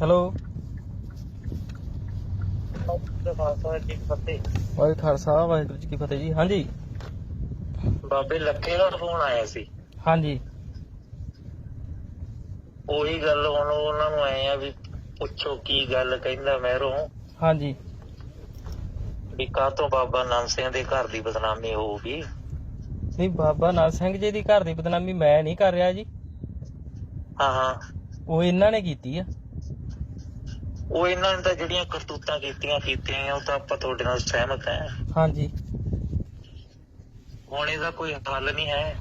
Hello. Khalsa ਜੀ ਫਤਿਹ ਵਾਹਿਗੁਰੂ ਖਾਲਸਾ ਵਾਹਿਗੁਰੂ ਜੀ ਕੀ ਫਤਿਹ ਜੀ। ਹਾਂਜੀ। ਬਾਬੇ ਲੱਖੇ ਦਾ ਫੋਨ ਆਇਆ ਸੀ। ਹਾਂਜੀ। ਉਹੀ ਗੱਲ ਹੁਣ ਉਹਨਾਂ ਨੂੰ ਆਏ ਆ ਵੀ ਪੁੱਛੋ ਕੀ ਗੱਲ ਕਹਿੰਦਾ ਮਹਿਰੋਂ। ਹਾਂਜੀ। ਵੀ ਕਾਹ ਤੋਂ ਬਾਬਾ ਨਾਮ ਸਿੰਘ ਦੇ ਘਰ ਦੀ ਬਦਨਾਮੀ ਹੋਊਗੀ ਨਹੀਂ ਬਾਬਾ ਨਾਨ ਸਿੰਘ ਜੀ ਦੀ ਘਰ ਦੀ ਬਦਨਾਮੀ ਮੈਂ ਨਹੀਂ ਕਰ ਰਿਹਾ ਜੀ। ਹਾਂ ਹਾਂ। ਉਹ ਇਹਨਾਂ ਨੇ ਕੀਤੀ ਆ। ਉਹ ਇਹਨਾਂ ਨੇ ਤਾਂ ਜਿਹੜੀਆਂ ਕਰਤੂਤਾਂ ਕੀਤੀਆਂ ਕੀਤੀਆਂ ਉਹ ਤਾਂ ਆਪਾਂ ਤੁਹਾਡੇ ਨਾਲ ਸਹਿਮਤ ਹੈ। ਹਾਂਜੀ। ਹੁਣ ਇਹਦਾ ਕੋਈ ਹੱਲ ਨਹੀਂ ਹੈ।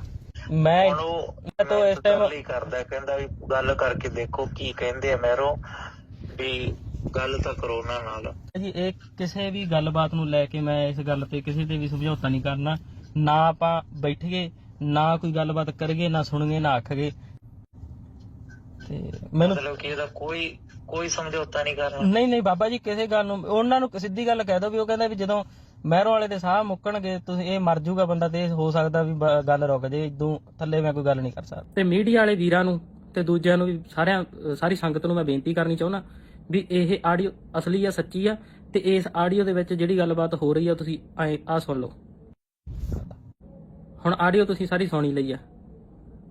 ਮੈਂ ਮੈਂ ਤਾਂ ਇਸ ਹੀ ਕਰਦਾ ਕਹਿੰਦਾ ਵੀ ਗੱਲ ਕਰਕੇ ਦੇਖੋ ਕੀ ਕਹਿੰਦੇ ਆ ਮਹਿਰੋਂ ਵੀ ਗੱਲ ਤਾਂ ਕਰੋ ਉਹਨਾਂ ਨਾਲ। ਜੀ ਇਹ ਕਿਸੇ ਵੀ ਗੱਲਬਾਤ ਨੂੰ ਲੈ ਕੇ ਮੈਂ ਇਸ ਗੱਲ ਤੇ ਕਿਸੇ ਤੇ ਵੀ ਸਮਝੌਤਾ ਨਹੀਂ ਕਰਨਾ। ਨਾ ਆਪਾਂ ਬੈਠੀਏ ਨਾ ਕੋਈ ਗੱਲਬਾਤ ਕਰਗੇ ਨਾ ਸੁਣਗੇ ਨਾ ਆਖਗੇ ਤੇ ਮੈਨੂੰ ਮਤਲਬ ਕਿ ਇਹਦਾ ਕੋਈ ਕੋਈ ਸਮਝੌਤਾ ਨਹੀਂ ਕਰਨਾ। ਨਹੀਂ ਨਹੀਂ ਬਾਬਾ ਜੀ ਕਿਸੇ ਗੱਲ ਨੂੰ ਉਹਨਾਂ ਨੂੰ ਸਿੱਧੀ ਗੱਲ ਕਹਿ ਦੋ ਵੀ ਉਹ ਕਹਿੰਦਾ ਵੀ ਜਦੋਂ ਮਹਿਰੋਂ ਵਾਲੇ ਦੇ ਸਾਹ ਮੁੱਕਣਗੇ ਤੁਸੀਂ ਇਹ ਮਰ ਜਾਊਗਾ ਬੰਦਾ ਤੇ ਇਹ ਹੋ ਸਕਦਾ ਵੀ ਬ- ਗੱਲ ਰੁਕ ਜੇ ਇਦੋਂ ਥੱਲੇ ਮੈਂ ਕੋਈ ਗੱਲ ਨਹੀਂ ਕਰ ਸਕਦਾ। ਤੇ ਮੀਡੀਆ ਵਾਲੇ ਵੀਰਾਂ ਨੂੰ ਤੇ ਦੂਜਿਆਂ ਨੂੰ ਵੀ ਸਾਰਿਆਂ ਅ, ਸਾਰੀ ਸੰਗਤ ਨੂੰ ਮੈਂ ਬੇਨਤੀ ਕਰਨੀ ਚਾਹੁੰਦਾ ਵੀ ਇਹ ਆਡੀਓ ਅਸਲੀ ਆ ਸੱਚੀ ਆ ਤੇ ਇਸ ਆਡੀਓ ਦੇ ਵਿੱਚ ਜਿਹੜੀ ਗੱਲਬਾਤ ਹੋ ਰਹੀ ਆ ਤੁਸੀਂ ਐ ਆ ਸੁਣ ਲਓ। ਹੁਣ ਆਡੀਓ ਤੁਸੀਂ ਸਾਰੀ ਸੁਣੀ ਲਈ ਆ।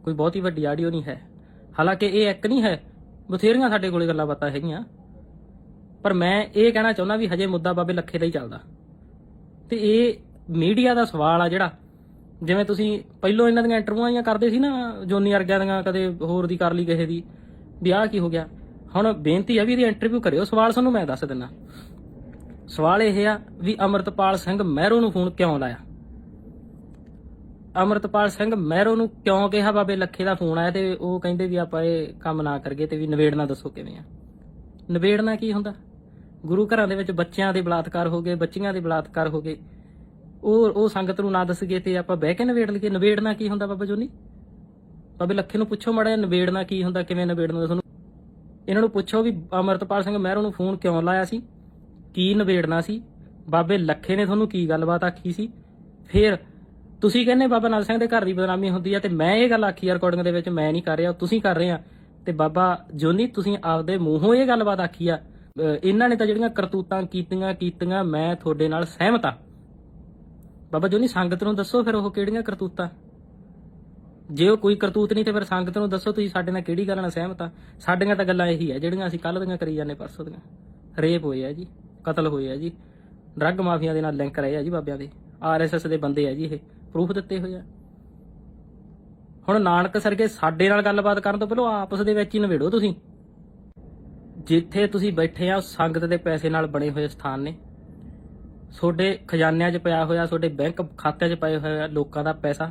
ਕੋਈ ਬਹੁਤੀ ਵੱਡੀ ਆਡੀਓ ਨਹੀਂ ਹੈ। ਹਾਲਾਂਕਿ ਇਹ ਇੱਕ ਨਹੀਂ ਹੈ, ਬਥੇਰੀਆਂ ਸਾਡੇ ਕੋਲੇ ਗੱਲਾਂ ਬਾਤਾਂ ਹੈਗੀਆਂ। ਪਰ ਮੈਂ ਇਹ ਕਹਿਣਾ ਚਾਹੁੰਦਾ ਵੀ ਹਜੇ ਮੁੱਦਾ ਬਾਬੇ ਲੱਖੇ ਦਾ ਹੀ ਚੱਲਦਾ। ਤੇ ਇਹ ਮੀਡੀਆ ਦਾ ਸਵਾਲ ਆ ਜਿਹੜਾ, ਜਿਵੇਂ ਤੁਸੀਂ ਪਹਿਲੋਂ ਇਹਨਾਂ ਦੀਆਂ ਇੰਟਰਵਿਊਆਂ ਜਾਂ ਕਰਦੇ ਸੀ ਨਾ, ਜੋਨੀ ਵਰਗਿਆਂ ਦੀਆਂ, ਕਦੇ ਹੋਰ ਦੀ ਕਰ ਲਈ ਕਿਸੇ ਦੀ, ਵੀ ਆਹ ਕੀ ਹੋ ਗਿਆ। ਹੁਣ ਬੇਨਤੀ ਆ ਵੀ ਇਹਦੀ ਇੰਟਰਵਿਊ ਕਰਿਓ, ਸਵਾਲ ਤੁਹਾਨੂੰ ਮੈਂ ਦੱਸ ਦਿੰਦਾ। ਸਵਾਲ ਇਹ ਆ ਵੀ ਅਮਰਤਪਾਲ ਸਿੰਘ ਮਹਿਰੋ ਨੂੰ ਫੋਨ ਕਿਉਂ ਲਾਇਆ? ਅਮਰਤਪਾਲ ਸਿੰਘ ਮਹਿਰੋ ਨੂੰ ਕਿਉਂ ਕਿਹਾ? ਬਾਬੇ ਲੱਖੇ ਦਾ ਫੋਨ ਆਇਆ ਤੇ ਉਹ ਕਹਿੰਦੇ ਵੀ ਆਪਾਂ ਇਹ ਕੰਮ ਨਾ ਕਰਗੇ ਤੇ ਵੀ ਨਿਬੇੜਨਾ ਦੱਸੋ ਕਿਵੇਂ ਆ? ਨਿਬੇੜਨਾ ਕੀ ਹੁੰਦਾ? ਗੁਰੂ ਘਰਾਂ ਦੇ ਵਿੱਚ ਬੱਚਿਆਂ ਦੇ ਬਲਾਤਕਾਰ ਹੋ ਗਏ, ਬੱਚੀਆਂ ਦੇ ਬਲਾਤਕਾਰ ਹੋ ਗਏ। ਉਹ ਉਹ ਸੰਗਤ ਨੂੰ ਨਾ ਦੱਸਗੇ ਤੇ ਆਪਾਂ ਬਹਿ ਕੇ ਨਿਬੇੜ ਲਈਏ। ਨਿਬੇੜਨਾ ਕੀ ਹੁੰਦਾ ਬਾਬਾ ਜੋਨੀ? ਬਾਬੇ ਲੱਖੇ ਨੂੰ ਪੁੱਛੋ ਮੜਾ ਨਿਬੇੜਨਾ ਕੀ ਹੁੰਦਾ, ਕਿਵੇਂ ਨਿਬੇੜਨਾ ਤੁਹਾਨੂੰ ਇਹਨਾਂ ਨੂੰ ਪੁੱਛੋ ਵੀ ਅਮਰਤਪਾਲ ਸਿੰਘ ਮਹਿਰੋ ਨੂੰ ਫੋਨ ਕਿਉਂ ਲਾਇਆ ਸੀ? ਕੀ ਨਿਬੇੜਨਾ ਸੀ? ਬਾਬੇ ਲੱਖੇ ਨੇ ਤੁਹਾਨੂੰ ਕੀ ਗੱਲਬਾਤ ਆਖੀ ਸੀ? ਫਿਰ ਤੁਸੀਂ ਕਹਿੰਦੇ ਬਾਬਾ ਨਾਲ ਸਿੰਘ ਦੇ ਘਰ ਦੀ ਬਦਨਾਮੀ ਹੁੰਦੀ ਆ ਤੇ ਮੈਂ ਇਹ ਗੱਲ ਆਖੀ ਆ ਰਿਕਾਰਡਿੰਗ ਦੇ ਵਿੱਚ, ਮੈਂ ਨਹੀਂ ਕਰ ਰਿਹਾ, ਤੁਸੀਂ ਕਰ ਰਹੇ ਆ। ਤੇ ਬਾਬਾ ਜੋਨੀ, ਤੁਸੀਂ ਆਪਦੇ ਮੂੰਹੋਂ ਇਹ ਗੱਲਬਾਤ ਆਖੀ ਆ ਇਹਨਾਂ ਨੇ ਤਾਂ ਜਿਹੜੀਆਂ ਕਰਤੂਤਾਂ ਕੀਤੀਆਂ ਕੀਤੀਆਂ, ਮੈਂ ਤੁਹਾਡੇ ਨਾਲ ਸਹਿਮਤ ਆ। ਬਾਬਾ ਜੋਨੀ, ਸੰਗਤ ਨੂੰ ਦੱਸੋ ਫਿਰ ਉਹ ਕਿਹੜੀਆਂ ਕਰਤੂਤਾਂ? ਜੇ ਉਹ ਕੋਈ ਕਰਤੂਤ ਨਹੀਂ ਤੇ ਫਿਰ ਸੰਗਤ ਨੂੰ ਦੱਸੋ ਤੁਸੀਂ ਸਾਡੇ ਨਾਲ ਕਿਹੜੀ ਗੱਲ ਨਾਲ ਸਹਿਮਤ ਆ। ਸਾਡੀਆਂ ਤਾਂ ਗੱਲਾਂ ਇਹੀ ਆ, ਜਿਹੜੀਆਂ ਅਸੀਂ ਕੱਲ ਦੀਆਂ ਕਰੀ ਜਾਂਦੇ, ਪਰਸੋਂ ਦੀਆਂ। ਰੇਪ ਹੋਏ ਆ ਜੀ, ਕਤਲ ਹੋਏ ਆ ਜੀ ਡਰੱਗ ਮਾਫੀਆ ਦੇ ਨਾਲ ਲਿੰਕ ਰਹੇ ਆ ਜੀ ਬਾਬਿਆਂ ਦੇ। ਆਰਐਸਐਸ ਦੇ ਬੰਦੇ ਆ ਜੀ ਇਹ। ਪ੍ਰੂਫ ਦਿੱਤੇ ਹੋਏ ਆ। ਹੁਣ ਨਾਨਕ ਸਰਗੇ ਸਾਡੇ ਨਾਲ ਗੱਲਬਾਤ ਕਰਨ ਤੋਂ ਪਹਿਲਾਂ ਆਪਸ ਦੇ ਵਿੱਚ ਹੀ ਨਵੇੜੋ ਤੁਸੀਂ। ਜਿੱਥੇ ਤੁਸੀਂ ਬੈਠੇ ਆ, ਉਹ ਸੰਗਤ ਦੇ ਪੈਸੇ ਨਾਲ ਬਣੇ ਹੋਏ ਸਥਾਨ ਨੇ। ਤੁਹਾਡੇ ਖਜ਼ਾਨਿਆਂ 'ਚ ਪਿਆ ਹੋਇਆ, ਤੁਹਾਡੇ ਬੈਂਕ ਖਾਤਿਆਂ 'ਚ ਪਏ ਹੋਇਆ ਲੋਕਾਂ ਦਾ ਪੈਸਾ।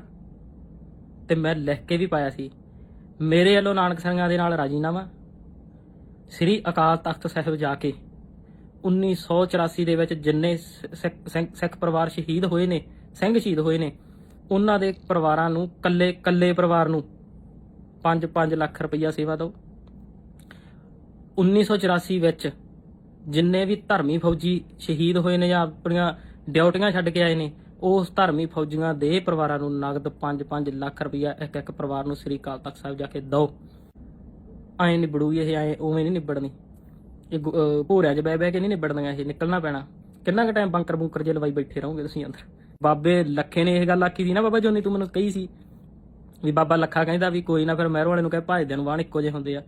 ਤੇ ਮੈਂ ਲਿਖ ਕੇ ਵੀ ਪਾਇਆ ਸੀ, ਮੇਰੇ ਵੱਲੋਂ ਨਾਨਕ ਸਿੰਘਾਂ ਦੇ ਨਾਲ ਰਾਜੀਨਾਮਾ। ਸ੍ਰੀ ਅਕਾਲ ਤਖਤ ਸਾਹਿਬ ਜਾ ਕੇ 1984 ਦੇ ਵਿੱਚ ਜਿੰਨੇ ਸਿੱਖ ਸਿੱਖ- ਸਿੱਖ ਪਰਿਵਾਰ ਸ਼ਹੀਦ ਹੋਏ ਨੇ ਸਿੰਘ ਸ਼ਹੀਦ ਹੋਏ ਨੇ। ਉਹਨਾਂ ਦੇ ਪਰਿਵਾਰਾਂ ਨੂੰ, ਕੱਲੇ ਕੱਲੇ ਪਰਿਵਾਰ ਨੂੰ 5-5 ਲੱਖ ਰੁਪਈਆ ਸੇਵਾ ਦਿਓ। 1984 ਵਿੱਚ ਜਿੰਨੇ ਵੀ ਧਰਮੀ ਫੌਜੀ ਸ਼ਹੀਦ ਹੋਏ ਨੇ ਜਾਂ ਆਪਣੀਆਂ ਡਿਊਟੀਆਂ ਛੱਡ ਕੇ ਆਏ ਨੇ, ਉਸ ਧਰਮੀ ਫੌਜੀਆਂ ਦੇ ਪਰਿਵਾਰਾਂ ਨੂੰ ਨਗਦ 5-5 ਲੱਖ ਰੁਪਈਆ ਇੱਕ ਇੱਕ ਪਰਿਵਾਰ ਨੂੰ ਸ੍ਰੀ ਅਕਾਲ ਤਖਤ ਸਾਹਿਬ ਜਾ ਕੇ ਦਿਓ। ਐਂ ਨਿਬੜੂ ਇਹ, ਐਂ ਉਵੇਂ ਨਹੀਂ ਨਿਬੜਨੀ। ਇਹ ਗੁ- ਭੋਰਿਆਂ 'ਚ ਬਹਿ ਬਹਿ ਕੇ ਨਹੀਂ ਨਿਬੜਨੀਆਂ ਇਹ, ਨਿਕਲਣਾ ਪੈਣਾ। ਕਿੰਨਾ ਕੁ ਟਾਈਮ ਬੰਕਰ ਬੁੰਕਰ ਜੇ ਲਵਾਈ ਬੈਠੇ ਰਹੋਗੇ ਤੁਸੀਂ ਅੰਦਰ? ਬਾਬੇ ਲੱਖੇ ਨੇ ਇਹ ਗੱਲ ਆਖੀ ਸੀ ਨਾ ਬਾਬਾ ਜੋਨੀ, ਤੂੰ ਮੈਨੂੰ ਕਹੀ ਸੀ ਵੀ ਬਾਬਾ ਲੱਖਾ ਕਹਿੰਦਾ ਵੀ ਕੋਈ ਨਾ ਫਿਰ ਮਹਿਰੋ ਵਾਲੇ ਨੂੰ ਕਹੇ ਭਾਜਦੇ ਨੂੰ ਵਾਣ ਇੱਕੋ ਜਿਹੇ ਹੁੰਦੇ ਆ।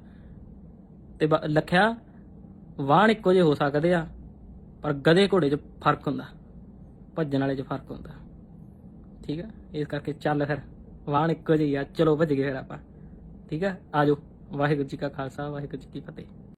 ਤੇ ਬਾ- ਲੱਖਿਆ, ਵਾਣ ਇੱਕੋ ਜਿਹੇ ਹੋ ਸਕਦੇ ਆ, ਪਰ ਗਧੇ ਘੋੜੇ 'ਚ ਫ਼ਰਕ ਹੁੰਦਾ, ਭੱਜਣ ਵਾਲੇ 'ਚ ਫ਼ਰਕ ਹੁੰਦਾ। ਠੀਕ ਆ? ਇਸ ਕਰਕੇ ਚੱਲ ਫਿਰ, ਵਾਣ ਇੱਕੋ ਜਿਹੀ ਆ, ਚਲੋ ਭੱਜ ਗਏ ਫਿਰ ਆਪਾਂ। ਠੀਕ ਆ? ਆਜੋ ਵਾਹਿਗੁਰੂ ਜੀ ਕਾ ਖਾਲਸਾ, ਵਾਹਿਗੁਰੂ ਜੀ ਕੀ ਫਤਿਹ।